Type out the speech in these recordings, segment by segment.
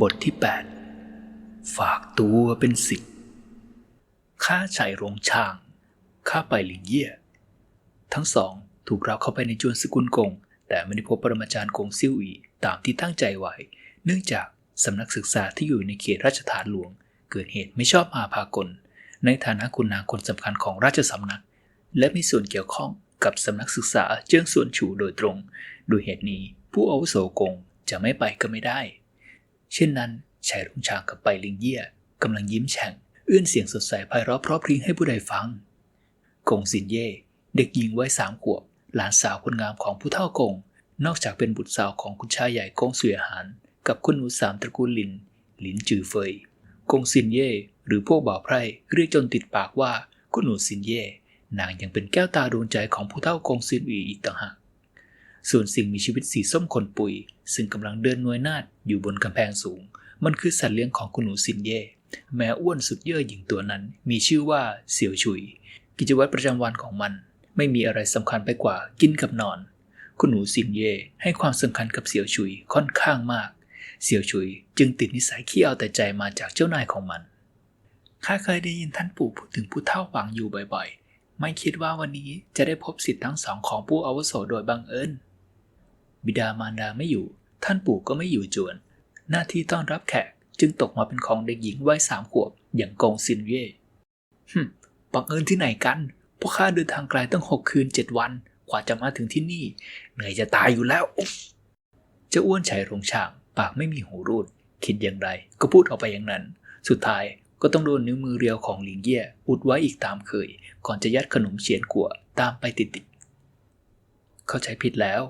บทที่ 8 ฝากตัวเป็นสิทธิ์ข้าชัยรงช่าง ข้าไปหลิงเย่ยทั้งสองถูกเราเข้าไปในจวนสกุลกง แต่ไม่ได้พบปรมาจารย์กงซิ่วอีตามที่ตั้งใจไว้ เนื่องจากสำนักศึกษาที่อยู่ในเขตราชฐานหลวง เกิดเหตุไม่ชอบอาภากล ในฐานะคุณนางคนสำคัญของราชสำนัก และมีส่วนเกี่ยวข้องกับสำนักศึกษาเจิ้งส่วนฉูโดยตรง โดยเหตุนี้ผู้อาวุโสกง จะไม่ไปก็ไม่ได้ เช่นนั้นชายรุ่งชางกับไปลิงเยี่ยกำลังยิ้มแฉ่ง เอื้อนเสียงสดใสไพเราะเพราะพริ้งให้ผู้ใดฟัง กงสินเย่ เด็กหญิงวัยสามขวบ หลานสาวคนงามของผู้เฒ่ากง นอกจากเป็นบุตรสาวของคุณชายใหญ่กงเสวียหานกับคุณหนูสามตระกูลลิน หลินจือเฟย กงสินเย่หรือพวกบ่าวไพร่เรียกจนติดปากว่าคุณหนูสินเย่ นางยังเป็นแก้วตาดวงใจของผู้เฒ่ากงซินอีอีกต่างหาก ส่วนสิ่งมีชีวิตสีส้มขนปุย ซึ่งกำลังเดินนวยนาดอยู่บนกำแพงสูง มันคือสัตว์เลี้ยงของคุณหนูสินเย่แม้อ้วนสุดเย่อหญิงตัวนั้น มีชื่อว่าเสี่ยวฉุย กิจวัตรประจำวันของมัน ไม่มีอะไรสำคัญไปกว่ากินกับนอน คุณหนูสินเย่ให้ความสำคัญกับเสี่ยวฉุยค่อนข้างมาก เสี่ยวฉุยจึงติดนิสัยขี้เอาแต่ใจมาจากเจ้านายของมันข้าเคยได้ยินท่านปู่พูดถึงผู้เฒ่าหวังอยู่บ่อยๆ ไม่คิดว่าวันนี้จะได้พบสิทธิ์ทั้งสองของผู้อาวุโสโดยบังเอิญ บิดามารดาไม่อยู่ ท่านปู่ก็ไม่อยู่จวน หน้าที่ต้อนรับแขกจึงตกมาเป็นของเด็กหญิงวัยสามขวบ อย่างกงซินเย่ฮึบังเอิญที่ไหนกัน พวกข้าเดินทางไกลตั้งหกคืนเจ็ดวัน กว่าจะมาถึงที่นี่ เหนื่อยจะตายอยู่แล้วเจ้าอ้วนชายรงช่าง ปากไม่มีหูรูด คิดอย่างไร ก็พูดออกไปอย่างนั้น สุดท้ายก็ต้องโดนนิ้วมือเรียวของหลิงเย่อุดไว้อีกตามเคย ก่อนจะยัดขนมเฉียนกัวตามไปติดๆเข้าใจผิดแล้ว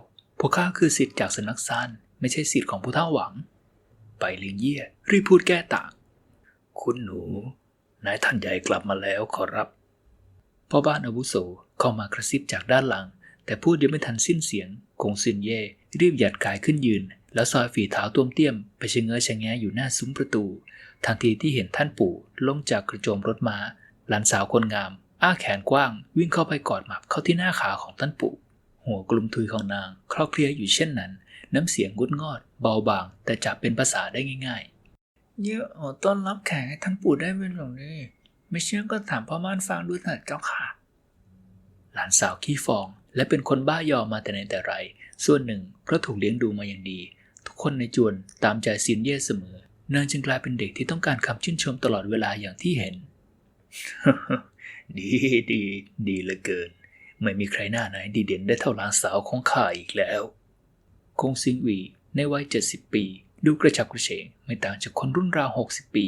พวกข้าคือสิทธิ์จากสำนักซานไม่ใช่สิทธิ์ของผู้เฒ่าหวัง ไปลิงเย่รีบพูดแก้ต่าง คุณหนู นายท่านใหญ่กลับมาแล้วขอรับ พ่อบ้านอาวุโสเข้ามากระซิบจากด้านหลัง แต่พูดยังไม่ทันสิ้นเสียงกงซินเย่รีบหยัดกายขึ้นยืน แล้วซอยฝีเท้าต้วมเตี้ยมไปชะเง้อชะแงอยู่หน้าซุ้มประตู ทันทีที่เห็นท่านปู่ลงจากกระโจมรถม้าหลานสาวคนงาม อ้าแขนกว้าง วิ่งเข้าไปกอดหมับเข้าที่หน้าขาของท่านปู่ หัวกลุ่มทุยของนางคลอเคลียอยู่เช่นนั้น น้ำเสียงงุดงอด เบาบาง แต่จับเป็นภาษาได้ง่ายๆ เยอะอ๋อต้อนรับแขกให้ท่านปู่ได้เป็นอย่างนี้ ไม่เชื่อก็ถามพ่อม่านฟังดูเถิดเจ้าค่ะ หลานสาวขี้ฟอง และเป็นคนบ้ายอมาแต่ไหนแต่ไร ส่วนหนึ่งเพราะถูกเลี้ยงดูมาอย่างดี ทุกคนในจวนตามใจซินเย่เสมอ นางจึงกลายเป็นเด็กที่ต้องการคำชื่นชมตลอดเวลาอย่างที่เห็น ดีดีดีเหลือเกิน ไม่มีใครหน้าไหนดีเด่นได้เท่าหลานสาวของข้าอีกแล้ว คงซิงวีในวัย70ปี ดูกระฉับกระเฉงไม่ต่างจากคนรุ่นราว60ปี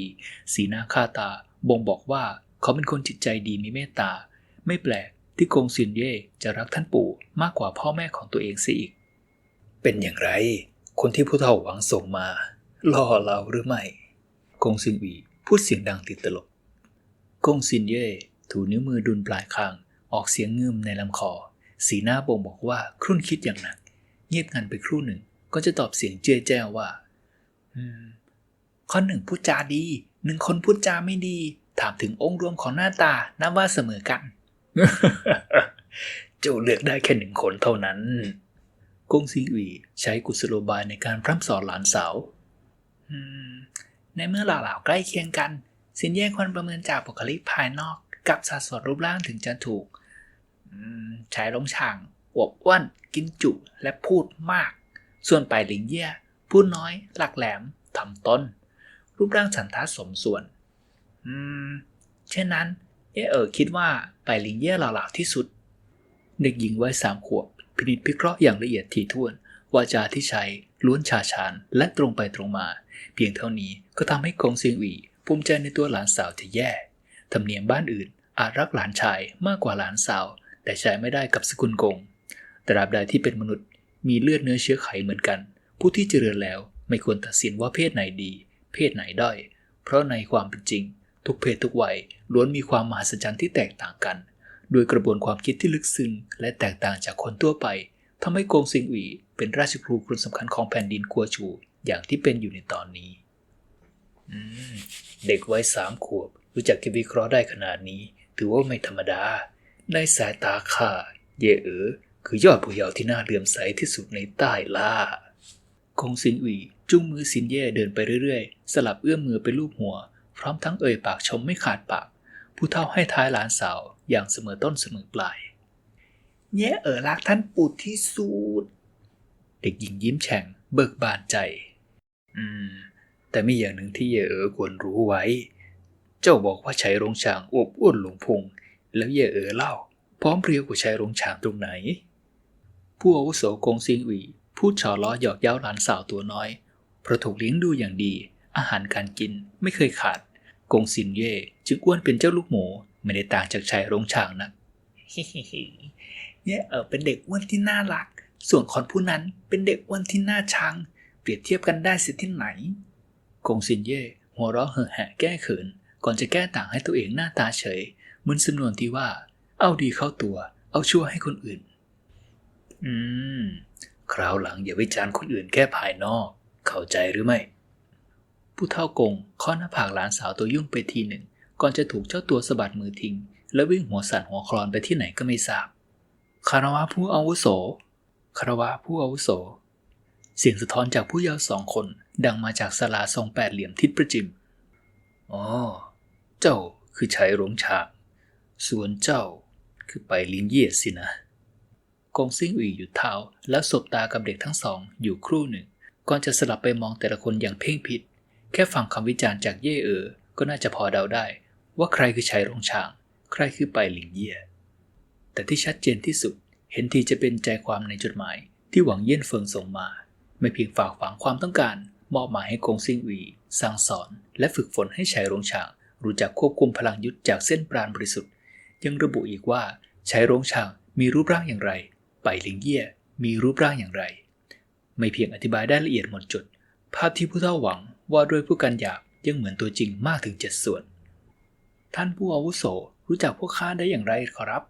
สีหน้าค่าตา บ่งบอกว่าเขาเป็นคนจิตใจดีมีเมตตา ไม่แปลกที่กงซินเย่จะรักท่านปู่มากกว่าพ่อแม่ของตัวเองเสียอีก เป็นอย่างไร คนที่ผู้เฒ่าหวังส่งมาล่อเราหรือไม่กงซินวีพูดเสียงดังติดตลกกงซินเย่ถูนิ้วมือดุลปลายคาง ออกเสียงเงืมในลำคอ สีหน้าบ่งบอกว่าครุ่นคิดอย่างหนัก เงียบงันไปครู่หนึ่ง ก็จะตอบเสียงเจ้ยแจ้วว่า อืม ข้อหนึ่งพูดจาดี หนึ่งคนพูดจาไม่ดี ถามถึงองค์รวมของหน้าตา นับว่าเสมอกัน เจ้าเลือกได้แค่หนึ่งคนเท่านั้นกงซิงอีใช้กุศโลบายในการพร่ำสอนหลานสาวในเมื่อเหล่าๆใกล้เคียงกัน สินแยกควรประเมินจากบุคลิกภายนอก กับสัดส่วนรูปร่างถึงจะถูก ชายลงช่างอวบอ้วน กินจุและพูดมาก ส่วนไปหลิงเย่พูดน้อย หลักแหลมทำต้น รูปร่างสันทัดสมส่วน อืม เช่นนั้นเอเออคิดว่าไปหลิงเย่หล่าๆที่สุด เด็กหญิงวัยสามขวบพินิจพิเคราะห์อย่างละเอียดถี่ถ้วนวาจาที่ใช้ล้วนชาชานและตรงไปตรงมา เพียงเท่านี้ก็ทำให้กงเซียงอีภูมิใจในตัวหลานสาวที่แย่ธรรมเนียมบ้านอื่นอาจรักหลานชายมากกว่าหลานสาว แต่ใช้ไม่ได้กับสกุลกงตราบใดที่เป็นมนุษย์ มีเลือดเนื้อเชื้อไขเหมือนกัน ผู้ที่เจริญแล้วไม่ควรตัดสินว่าเพศไหนดี เพศไหนด้อย เพราะในความเป็นจริง ทุกเพศทุกวัยล้วนมีความมหัศจรรย์ที่แตกต่างกัน โดยกระบวนความคิดที่ลึกซึ้งและแตกต่างจากคนทั่วไปทำให้กงซิงอีเป็นราชครูคนสำคัญของแผ่นดินกัวชู อย่างที่เป็นอยู่ในตอนนี้เด็กวัยสามขวบรู้จักคิดวิเคราะห์ได้ขนาดนี้ ถือว่าไม่ธรรมดา ในสายตาข้าเยเอ๋อคือยอดผู้เยาว์ที่น่าเลื่อมใสที่สุดในใต้ล่ากงซินอุยจุ้งมือซินเย่เดินไปเรื่อยๆ สลับเอื้อมมือไปลูบหัว พร้อมทั้งเอ่ยปากชมไม่ขาดปาก ผู้เฒ่าให้ท้ายหลานสาวอย่างเสมอต้นเสมอปลายเย่เอ๋อรักท่านปู่ที่สุดเด็กหญิงยิ้มแฉ่งเบิกบานใจ อืม แต่มีอย่างหนึ่งที่เย่เอ๋อควรรู้ไว้ เจ้าบอกว่าใช้โรงช้างอวบอ้วนหลงพุง แล้วเย่เอ๋อเล่า พร้อมเพรียวกว่าใช้โรงช้างตรงไหน ผู้อาวุโสกงซิงอุยพูดฉอล้อหยอกเย้าหลานสาวตัวน้อยเพราะถูกเลี้ยงดูอย่างดี อาหารการกินไม่เคยขาด กงซินเย่จึงอ้วนเป็นเจ้าลูกหมูไม่ได้ต่างจากชายโรงช่างนะเนี่ยเออเป็นเด็กอ้วนที่น่ารัก ส่วนคนผู้นั้นเป็นเด็กอ้วนที่น่าชัง เปรียบเทียบกันได้สียที่ไหน กงซินเย่หัวเราะเห่อแหะแก้เขิน ก่อนจะแก้ต่างให้ตัวเองหน้าตาเฉย เหมือนสำนวนที่ว่า เอาดีเข้าตัว เอาชั่วให้คนอื่น อืม คราวหลังอย่าวิจารณ์คนอื่นแค่ภายนอก เข้าใจหรือไม่ ผู้เฒ่ากงเคาะหน้าผากหลานสาวตัวยุ่งไปทีหนึ่ง ก่อนจะถูกเจ้าตัวสะบัดมือทิ้ง แล้ววิ่งหัวสั่นหัวคลอนไปที่ไหนก็ไม่ทราบคารวะผู้อาวุโสคารวะผู้อาวุโส เสียงสะท้อนจากผู้เยาว์สองคน ดังมาจากศาลาทรงแปดเหลี่ยมทิศประจิมอ๋อ เจ้าคือชายหลงฉาง ส่วนเจ้าคือไปลินเย่สินะกงซิ่งอุยหยุดเท้าแล้วสบตากับเด็กทั้งสองอยู่ครู่หนึ่ง ก่อนจะสลับไปมองแต่ละคนอย่างเพ่งพิษแค่ฟังคำวิจารณ์จากเย่เอ๋อก็น่าจะพอเดาได้ ว่าใครคือชายรงช้าง ใครคือไปลิงเย่ แต่ที่ชัดเจนที่สุด เห็นทีจะเป็นใจความในจดหมาย ที่หวังเยี่ยนเฟิงส่งมา ไม่เพียงฝากฝังความต้องการ มอบหมายให้กงซิ่งอุยสั่งสอน และฝึกฝนให้ชายรงช้าง รู้จักควบคุมพลังยุทธจากเส้นปราณบริสุทธิ์ ยังระบุอีกว่าชายโรงช้างมีรูปร่างอย่างไร ไปหลิงเย่มีรูปร่างอย่างไร ไม่เพียงอธิบายได้ละเอียดหมดจด ภาพที่ผู้เฒ่าหวังว่าด้วยผู้กันหยาบยังเหมือนตัวจริงมากถึงเจ็ดส่วน ท่านผู้อาวุโสรู้จักพวกข้าได้อย่างไรขอรับ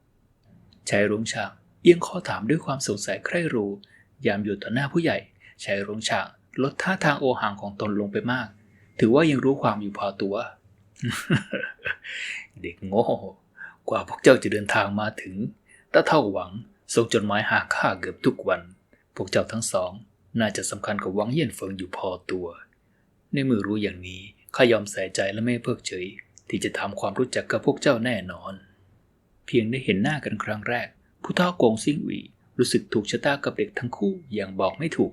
ชายรงช่างเอียงข้อถามด้วยความสงสัยใคร่รู้ ยามอยู่ต่อหน้าผู้ใหญ่ชายรงช่างลดท่าทางโอหังของตนลงไปมาก ถือว่ายังรู้ความอยู่พอตัว เด็กโง่ กว่าพวกเจ้าจะเดินทางมาถึงตาเท่าหวังส่งจดหมายหาข้าเกือบทุกวัน พวกเจ้าทั้งสอง น่าจะสำคัญกับหวังเยี่ยนเฟิงอยู่พอตัว ในมือรู้อย่างนี้ข้ายอมใส่ใจและไม่เพิกเฉย ที่จะทำความรู้จักกับพวกเจ้าแน่นอน เพียงได้เห็นหน้ากันครั้งแรก ผู้เฒ่ากงซิ่งหวีรู้สึกถูกชะตากับเด็กทั้งคู่อย่างบอกไม่ถูก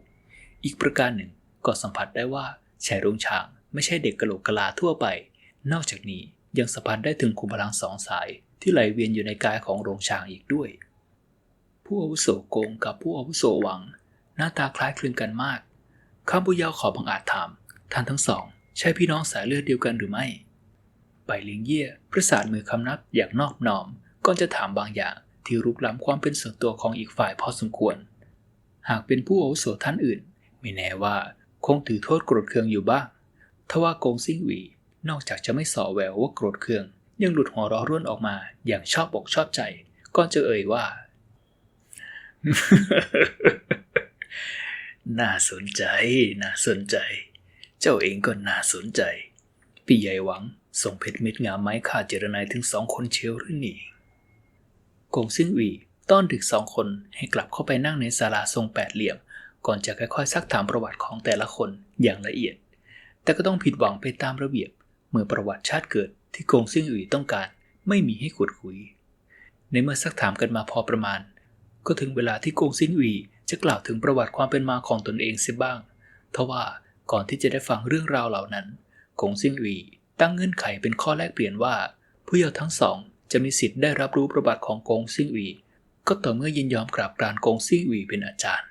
อีกประการหนึ่งก็สัมผัสได้ว่าชายรงช่างไม่ใช่เด็กกะโหลกกะลาทั่วไป นอกจากนี้ยังสัมผัสได้ถึงคุมพลังสองสาย ที่ไหลเวียนอยู่ในกายของโรงช้างอีกด้วย ผู้อาวุโสโกงกับผู้อาวุโสหวัง หน้าตาคล้ายคลึงกันมากข้ามบุยาวขอบังอาจถามท่านทั้งสอง ใช่พี่น้องสายเลือดเดียวกันหรือไม่ไปลิงเย่ประสานมือคำนับอย่างนอบน้อมก่อนจะถามบางอย่างที่รุกล้ำความเป็นส่วนตัวของอีกฝ่ายพอสมควร หากเป็นผู้อาวุโสท่านอื่น ไม่แน่ว่าคงถือโทษโกรธเคืองอยู่บ้างทว่าโกงซิ่งหวี นอกจากจะไม่ส่อแววว่าโกรธเคือง ยังหลุดหัวเราะร่วนออกมา อย่างชอบอกชอบใจ ก่อนจะเอ่ยว่า น่าสนใจ น่าสนใจ เจ้าเองก็น่าสนใจ พี่ใหญ่หวัง ส่งเพชรเม็ดงามไม้ข้าเจรนายถึงสองคนเชียวหรือนี่กงซิ่งอีต้อนดึกสองคนให้กลับเข้าไปนั่งในศาลาทรงแปดเหลี่ยม ก่อนจะค่อยๆซักถามประวัติของแต่ละคนอย่างละเอียด แต่ก็ต้องผิดหวังไปตามระเบียบ เมื่อประวัติชาติเกิด ที่กงซิ่งอีต้องการไม่มีให้ขุดคุย ในเมื่อซักถามกันมาพอประมาณ ก็ถึงเวลาที่กงซิ่งอีจะกล่าวถึงประวัติความเป็นมาของตนเองเสียบ้าง ทว่าก่อนที่จะได้ฟังเรื่องราวเหล่านั้นกงซิ่งอีตั้งเงื่อนไขเป็นข้อแลกเปลี่ยนว่า ผู้เยาว์ทั้งสองจะมีสิทธิ์ได้รับรู้ประวัติของกงซิ่งอีก็ต่อเมื่อยินยอมกราบกรานกงซิ่งอีเป็นอาจารย์